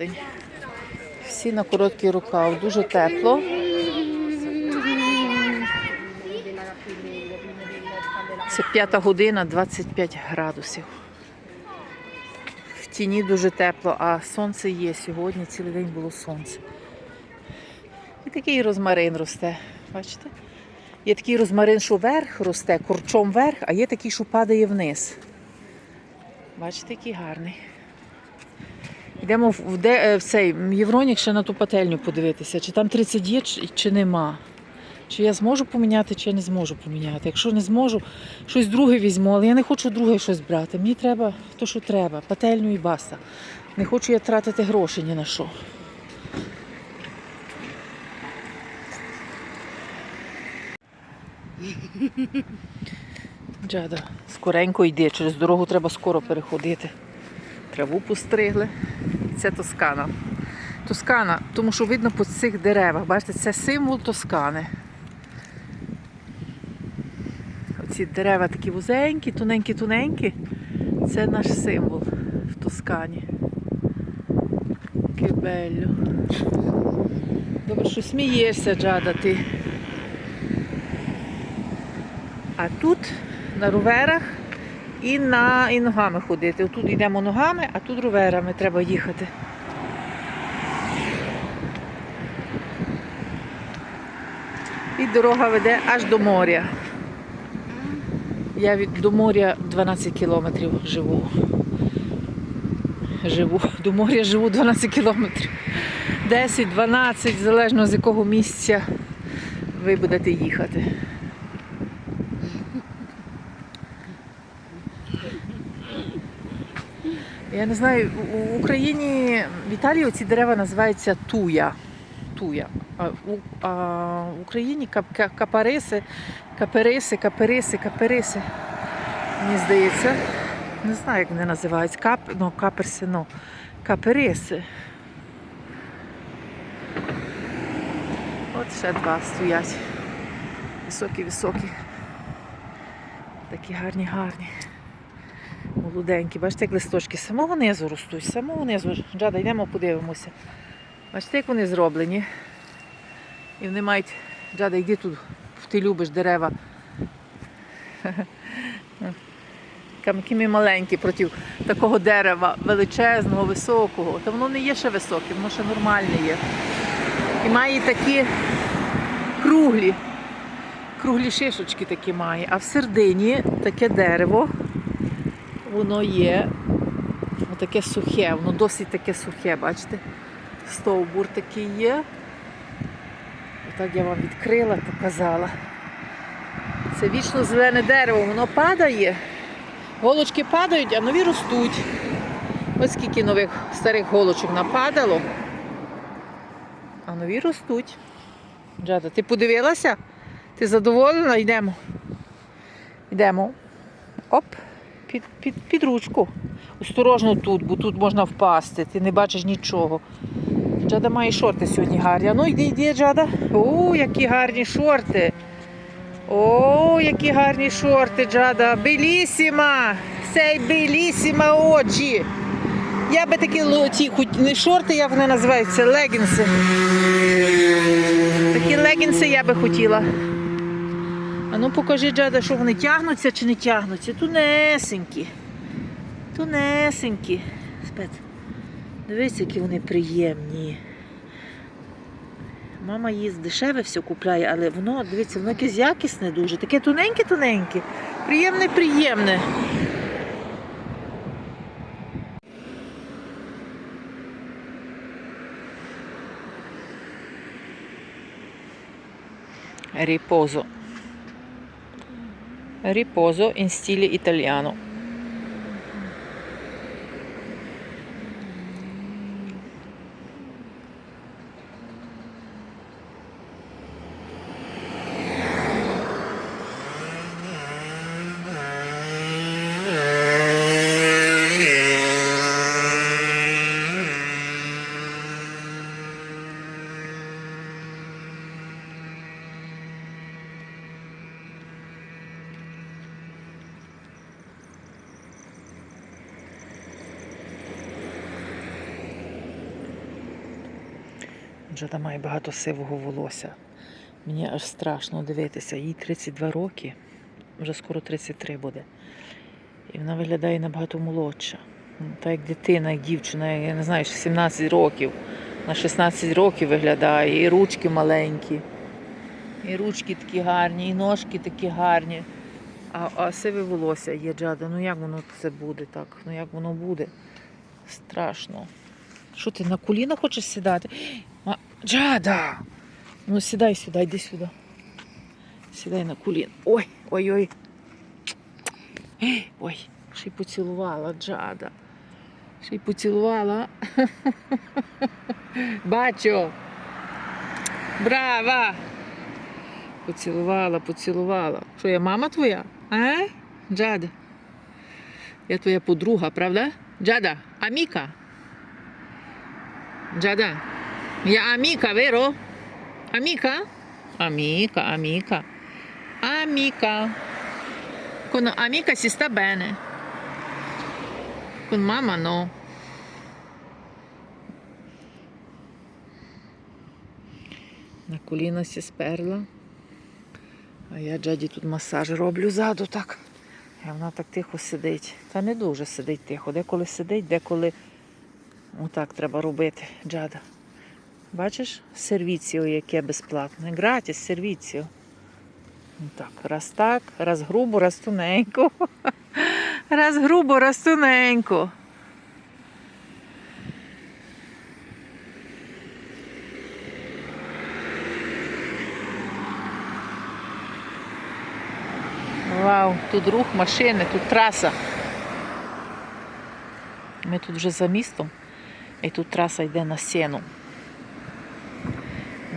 жовтень. Всі на короткий рукав, дуже тепло. Це п'ята година, 25 градусів. В тіні дуже тепло, а сонце є. Сьогодні цілий день було сонце. І такий розмарин росте. Бачите? Є такий розмарин, що вверх росте, корчом вверх, а є такий, що падає вниз. Бачите, який гарний. Йдемо в, де, е, в цей Євронік ще на ту пательню подивитися, чи там 30 є, чи, чи нема. Чи я зможу поміняти, чи я не зможу поміняти. Якщо не зможу, щось друге візьму, але я не хочу друге щось брати. Мені треба то, що треба, пательню і баста. Не хочу я тратити гроші ні на що. Джада, скоренько йди, через дорогу треба скоро переходити. Траву постригли. Це Тоскана. Тоскана, тому що видно по цих деревах. Бачите, це символ Тоскани. Оці дерева такі вузенькі, тоненькі, тоненькі. Це наш символ в Тоскані. Кибелю. Добре, що смієшся, Джада, ти. А тут на роверах і, на, і ногами ходити. Тут йдемо ногами, а тут роверами треба їхати. І дорога веде аж до моря. Я від до моря 12 кілометрів живу. Живу. До моря живу 12 кілометрів. 10-12, залежно з якого місця ви будете їхати. Я не знаю, у- Україні, в Італії ці дерева називаються туя. Туя. А в Україні кап, ка- капариси, капериси, капериси, капериси. Мені здається. Не знаю, як вони називаються. Кап, ну, каперси, ну, капериси. От ще два стоять. Високі, високі. Такі гарні, гарні. Молоденькі. Бачите, як листочки самого низу ростуть, самого низу. Джада, йдемо подивимося. Бачите, як вони зроблені. І вони мають. Джада, йди тут, ти любиш дерева. Які ми маленькі проти такого дерева, величезного, високого. Та воно не є ще високе, воно ще нормальне є. І має такі круглі, круглі шишечки такі має. А в середині таке дерево, воно є таке сухе, воно досить таке сухе, бачите? Стовбур такий є. Отак я вам відкрила, показала. Це вічно зелене дерево, воно падає. Голочки падають, а нові ростуть. Ось скільки нових старих голочок нападало. А нові ростуть. Джада, ти подивилася? Ти задоволена? Йдемо. Йдемо. Оп, під, під, під ручку. Осторожно тут, бо тут можна впасти, ти не бачиш нічого. Джада має шорти сьогодні гарні. А ну йди, йди, Джада. О, які гарні шорти. О, які гарні шорти, Джада. Белісіма! Сей белісіма очі. Я би такі ті, хоч не шорти, як вони називаються, легінси. Такі легінси я би хотіла. Ну покажи, Джада, що вони тягнуться чи не тягнуться. Тунесенькі. Тунесенькі. Спец. Дивись, які вони приємні. Мама їсть дешеве все купляє, але воно, дивіться, воно якесь якісне дуже. Таке тоненьке-тоненьке. Приємне, приємне. Riposo. In stile italiano. Джада має багато сивого волосся. Мені аж страшно дивитися. Їй 32 роки, вже скоро 33 буде. І вона виглядає набагато молодша. Та як дитина, як дівчина, я не знаю, 17 років. На 16 років виглядає, і ручки маленькі, і ручки такі гарні, і ножки такі гарні. А, а сиве волосся є Джада. Ну як воно це буде так? Ну як воно буде? Страшно. Що ти на коліна хочеш сідати? Джада! Ну сідай сюди, йди сюди. Сідай на коліна. Ой, ой, ой. Ой, ще й поцілувала Джада. Ще й поцілувала. Бачу. Браво! Поцілувала, поцілувала. Що я мама твоя? А? Джада. Я твоя подруга, правда? Джада, Аміка. Джада. Я Аміка, веро? Аміка? Аміка, Аміка. Аміка. Con amica si sta bene. Con mamma no. На коліна сі сперла. А я Джаді тут масаж роблю ззаду так. І вона так тихо сидить. Та не дуже сидить тихо. Деколи сидить, деколи отак треба робити, Джада. Бачиш, сервіціо яке безплатне. Гратіс сервіціо. Так, раз так, раз грубо, раз тоненько. Раз грубо, раз тоненько. Вау, тут рух машини, тут траса. Ми тут вже за містом, і тут траса йде на сіну.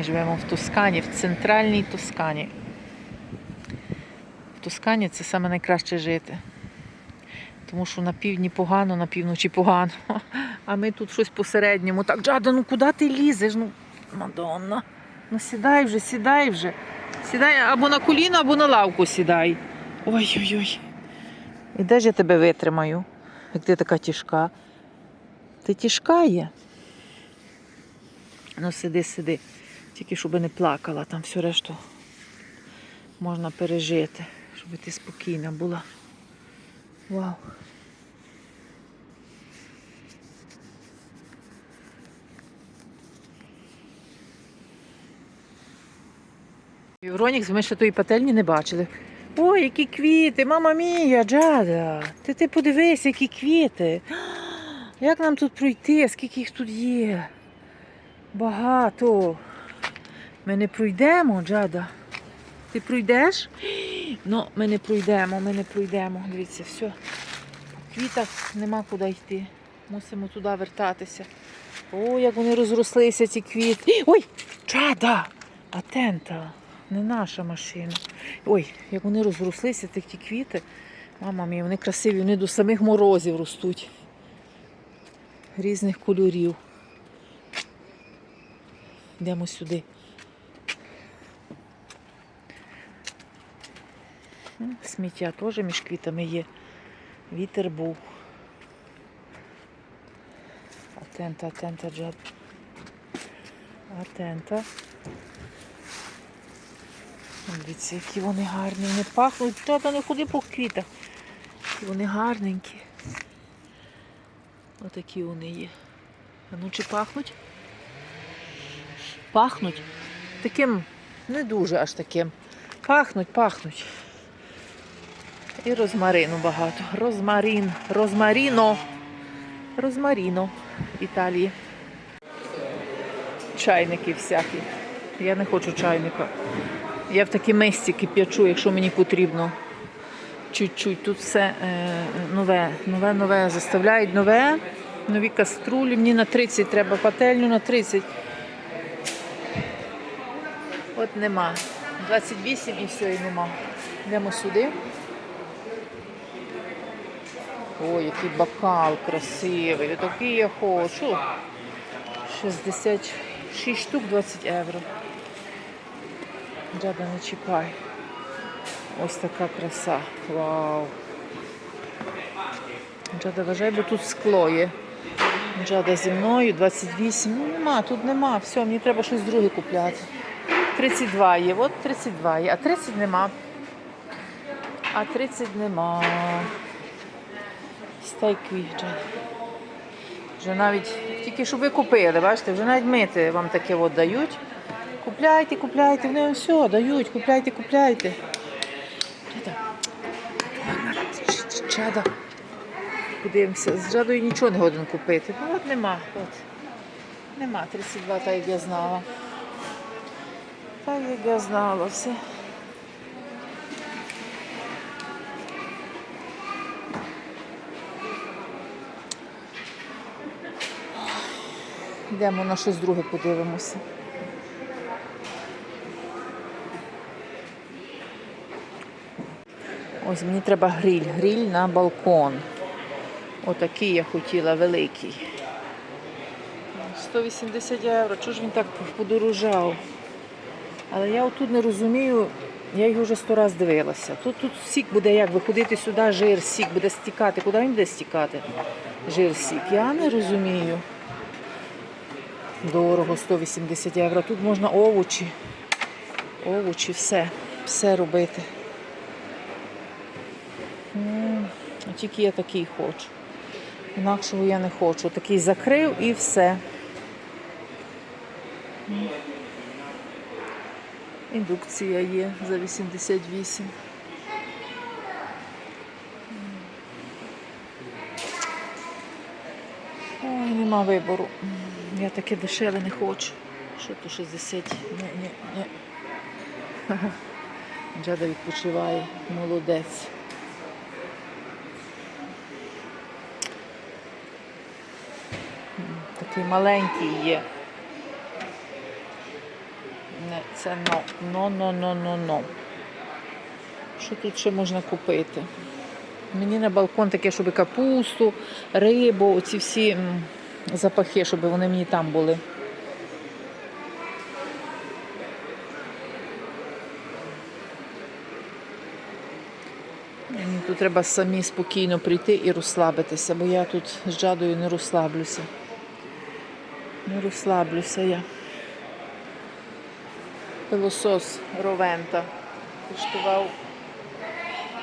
Ми живемо в Тоскані, в центральній Тоскані. В Тоскані це саме найкраще жити. Тому що на півдні погано, на півночі погано. А ми тут щось посередньому. Так, Джада, ну куди ти лізеш? Ну, Мадонна. Ну сідай вже, сідай вже. Сідай або на коліно, або на лавку сідай. Ой-ой-ой. І де ж я тебе витримаю, як ти така тяжка? Ти тяжка є? Ну сиди, сиди. Тільки щоб не плакала, там все решту можна пережити, щоб ти спокійна була. Вау. Євронікс, ми ще тої пательні не бачили. Ой, які квіти, мама мія, Джада. Ти ти подивись, які квіти. Як нам тут пройти? Скільки їх тут є? Багато. Ми не пройдемо, Джада. Ти пройдеш? Ну, ми не пройдемо, ми не пройдемо. Дивіться, все. Квітах нема куди йти. Мусимо туди вертатися. О, як вони розрослися, ці квіти. Ой, Джада! Атента, не наша машина. Ой, як вони розрослися, ті квіти. Мама мія, вони красиві, вони до самих морозів ростуть. Різних кольорів. Йдемо сюди. Сміття теж між квітами є. Вітер був. Атента, атента, джад. Атента. Дивіться, які вони гарні. Вони пахнуть. Тата, не ходи по квітах. Які вони гарненькі. Отакі вони є. А ну чи пахнуть? Пахнуть. Таким, не дуже аж таким. Пахнуть, пахнуть. І розмарину багато. Розмарин. Розмаріно. Розмаріно Італії. Чайники всякі. Я не хочу чайника. Я в такі мисці кип'ячу, якщо мені потрібно. Чуть-чуть. Тут все е, нове, нове, нове. Заставляють нове. Нові каструлі. Мені на 30 треба пательню на 30. От нема. 28 і все, і нема. Йдемо сюди. Ой, який бокал красивий. Такий я хочу. 66 штук 20 євро. Джада, не чіпай. Ось така краса. Вау. Джада, вважай, бо тут скло є. Джада зі мною, 28. Ну нема, тут нема. Все, мені треба щось друге купляти. 32 є, от 32 є, а 30 нема. А 30 нема. Стейкві, Джада. Вже навіть тільки щоб ви купили, бачите, вже навіть мити вам таке от дають. Купляйте, купляйте, вони все дають, купляйте, купляйте. Чада. Подивимося, з жадою нічого не годен купити. Ну от нема. От. Нема 32, так як я знала. Так як я знала все. Йдемо на щось друге подивимося. Ось мені треба гриль. Гриль на балкон. Отакий я хотіла великий. 180 євро. Чого ж він так подорожав? Але я отут не розумію, я його вже сто раз дивилася. Тут, тут сік буде як виходити сюди, жир, сік буде стікати. Куди він буде стікати? Жир сік. Я не розумію. Дорого 180 євро. Тут можна овочі. Овочі, все. Все робити. Тільки я такий хочу. Інакшого я не хочу. Такий закрив і все. Індукція є за 88. Ой, нема вибору. Я таке дешеве не хочу. Що то 60? Ні, ні, ні. Джада відпочиває. Молодець. Такий маленький є. Не, це но. Но, но, но, но, но. Що тут ще можна купити? Мені на балкон таке, щоб капусту, рибу, оці всі запахи, щоб вони мені там були. Тут треба самі спокійно прийти і розслабитися, бо я тут з жадою не розслаблюся. Не розслаблюся я. Пилосос Ровента коштував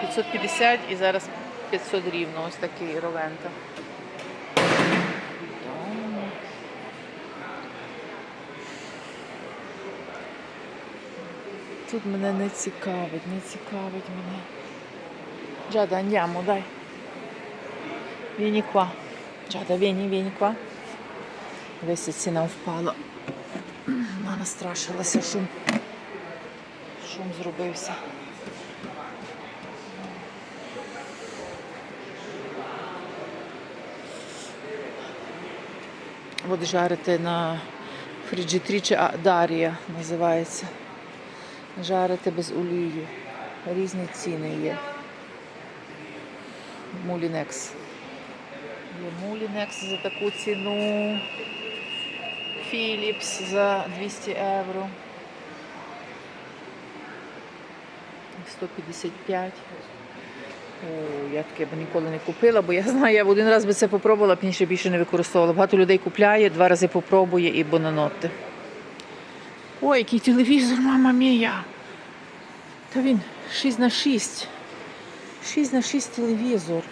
550 і зараз 500 рівно. Ось такий Ровента. Тут мене не цікавить, не цікавить мене. Giada, andiamo, dai. Vieni qua. Giada, vieni, vieni qua. Дивися, ціна впала. Вона настрашилася, шум. Шум зробився. От жарити на фриджитрічі, а Дарія називається. Жарити без олії. Різні ціни є. Мулінекс. Є Мулінекс за таку ціну. Philips за 200 євро. 155. О, я таке б ніколи не купила, бо я знаю, я в один раз би це попробувала, б більше не використовувала. Багато людей купляє, два рази попробує і бонанотти. Ой, який телевізор, мама мія. Та він 6 на 6. 6 на 6 телевізор.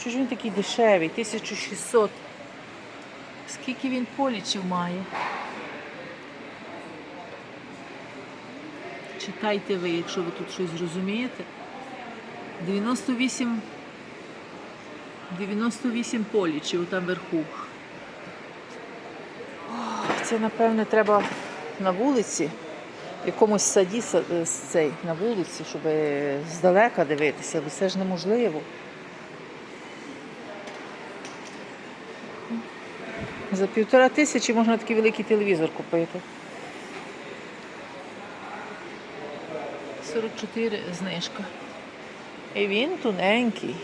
Що ж він такий дешевий? 1600. Скільки він полічів має? Читайте ви, якщо ви тут щось зрозумієте. 98 98 полічів там вверху. Ох, Це, напевне, треба на вулиці, в якомусь саді са- е, цей, на вулиці, щоб здалека дивитися, бо це ж неможливо. За півтора тисячі можна такий великий телевізор купити. 44 знижка. І він тоненький.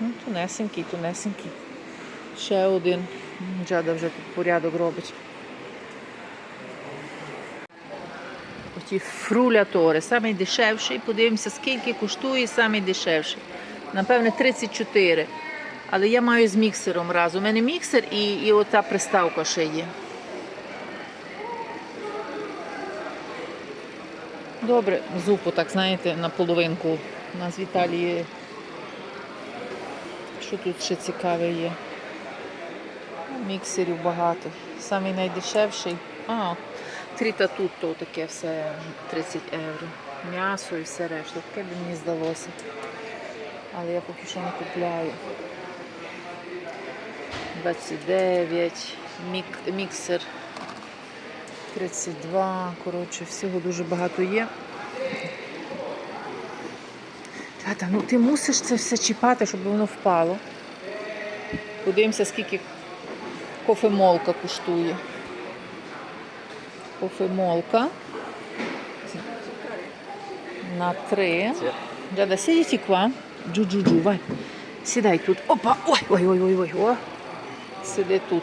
Ну, тонесенький, тонесенький. Ще один. Джада вже тут порядок робить. Оті фрулятори, самий дешевший. Подивимося, скільки коштує самий дешевший. Напевне, 34. Але я маю з міксером разом. У мене міксер і, і ота приставка ще є. Добре, зупу, так знаєте, на половинку. У нас в Італії. Що тут ще цікаве є? Міксерів багато. Самий найдешевший. А, тріта тут то таке все 30 євро. М'ясо і все решта. Таке би мені здалося. Але я поки що не купляю. 29, мік, міксер 32. Коротше, всього дуже багато є. Тата, ну ти мусиш це все чіпати, щоб воно впало. Подивимося, скільки кофемолка коштує. Кофемолка. На три. Дада, сидіть qua. Джу-джу-джу, vai. Сідай тут. Опа! Ой, ой, ой, ой, ой, о. Сиди тут.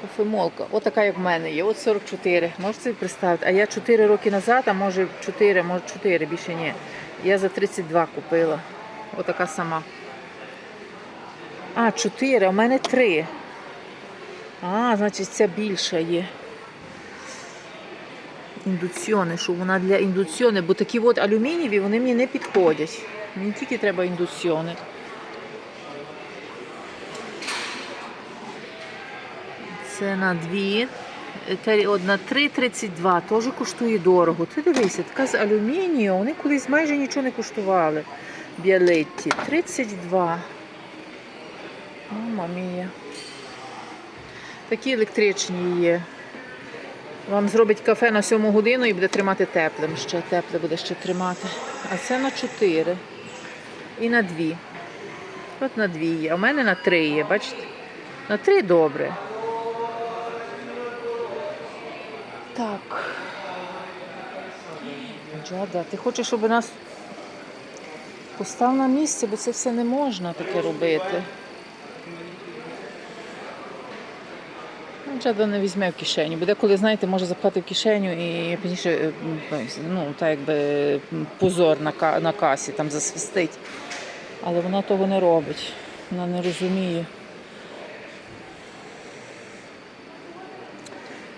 Кофемолка. Отака, як в мене є. От 44. Можете собі представити? А я 4 роки назад, а може 4, може 4, більше ні. Я за 32 купила. Отака сама. А, 4, а в мене 3. А, значить ця більша є. Індуціони, що вона для індуціони, бо такі от алюмінієві, вони мені не підходять. Мені тільки треба індуціони. Це на дві. Одна 3,32 теж коштує дорого. Ти дивися, така з алюмінію, вони колись майже нічого не коштували. Біалетті. 32. Мама мія. Такі електричні є. Вам зробить кафе на 7 годину і буде тримати теплим. Ще тепле буде ще тримати. А це на 4. І на 2. От на 2 є. А в мене на 3 є, бачите? На 3 добре. Так. Джада, ти хочеш, щоб нас постав на місце, бо це все не можна таке робити. Ну, не візьме в кишеню. Буде, коли, знаєте, може запхати в кишеню і пізніше, е, ну, так якби позор на, на касі там засвистить. Але вона того не робить. Вона не розуміє.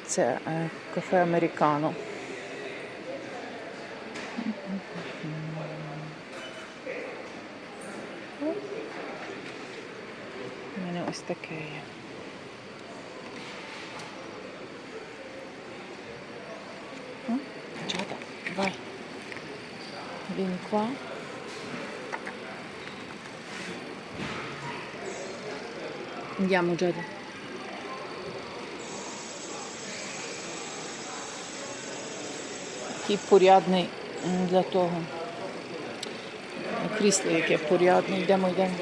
Це е, кафе Американо. У мене ось таке є. М? Giada, vai. Qua. Andiamo Giada. Який порядний для того. Крісло яке порядне. Йдемо, йдемо.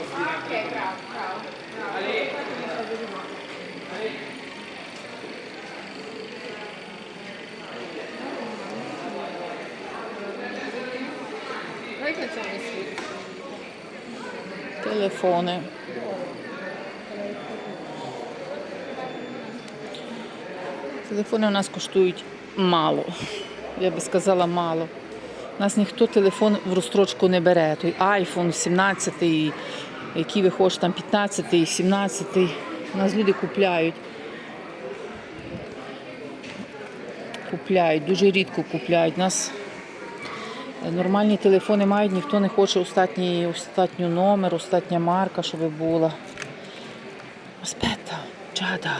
Телефони. Телефони у нас коштують мало. Я би сказала мало. У нас ніхто телефон в розстрочку не бере. Той iPhone 17, який ви хочете, там 15, 17. У нас люди купляють. Купляють, дуже рідко купляють. У нас Нормальні телефони мають, ніхто не хоче остатній, остатню номер, остатня марка, щоб була. Аспета, чада.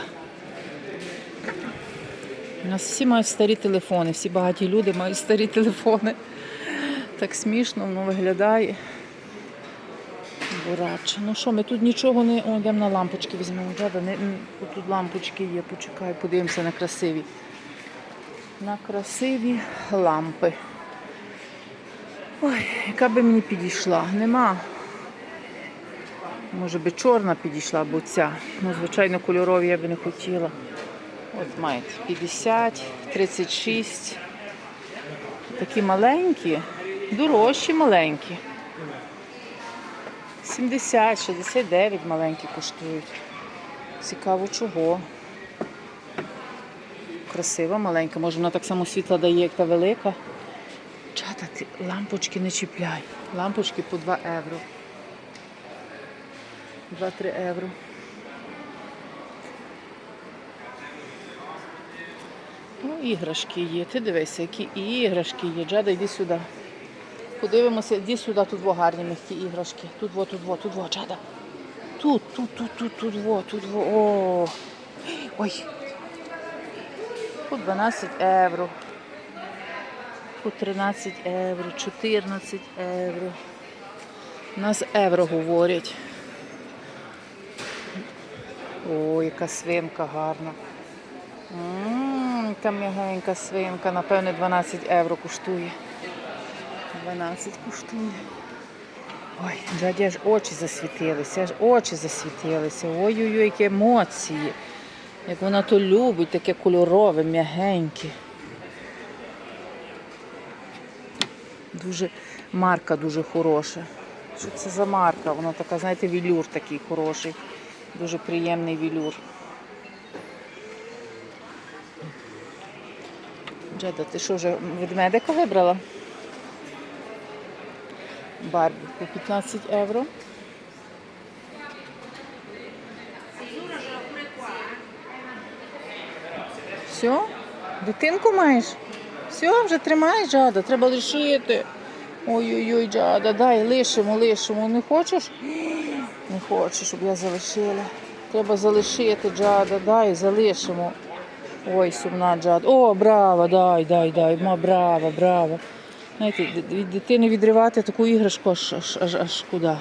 У нас всі мають старі телефони, всі багаті люди мають старі телефони. Так смішно воно виглядає. Бураче. Ну що, ми тут нічого не. О, йдемо на лампочки візьмемо. Не... Тут лампочки є, почекай, подивимося на красиві. На красиві лампи. Ой, яка би мені підійшла? Нема. Може би чорна підійшла, або ця. Ну, звичайно, кольорові я би не хотіла. От маєте 50, 36. Такі маленькі, дорожчі маленькі. 70, 69 маленькі коштують. Цікаво чого. Красива маленька, може вона так само світла дає, як та велика. Чата, ти лампочки не чіпляй. Лампочки по 2 євро. 2-3 євро. Ну, іграшки є. Ти дивися, які іграшки є. Джада, йди сюди. Подивимося, йди сюди, тут во гарні м'які іграшки. Тут во, тут во, тут во, Джада. Тут, тут, тут, тут, тут, во, тут во. О. Ой. По 12 євро. По 13 євро, 14 євро. У нас євро говорять. О, яка свинка гарна. Ммм, яка м'ягенька свинка, напевне, 12 євро коштує. 12 коштує. Ой, дяді аж очі засвітилися, аж очі засвітилися. Ой-ой-ой, які емоції. Як вона то любить, таке кольорове, м'ягеньке. Дуже марка дуже хороша. Що це за марка? Вона така, знаєте, вілюр такий хороший. Дуже приємний вілюр. Джеда, ти що вже ведмедика вибрала? Барбі по 15 євро. Все? Дитинку маєш? Все, вже тримаєш, Джада, треба лишити. Ой-ой-ой, Джада, дай, лишимо, лишимо. Не хочеш? Не хочеш, щоб я залишила. Треба залишити, Джада, дай, залишимо. Ой, сумна Джада. О, браво, дай, дай, дай. Ма, браво, браво. Знаєте, від дитини відривати таку іграшку аж, аж, аж, аж куди.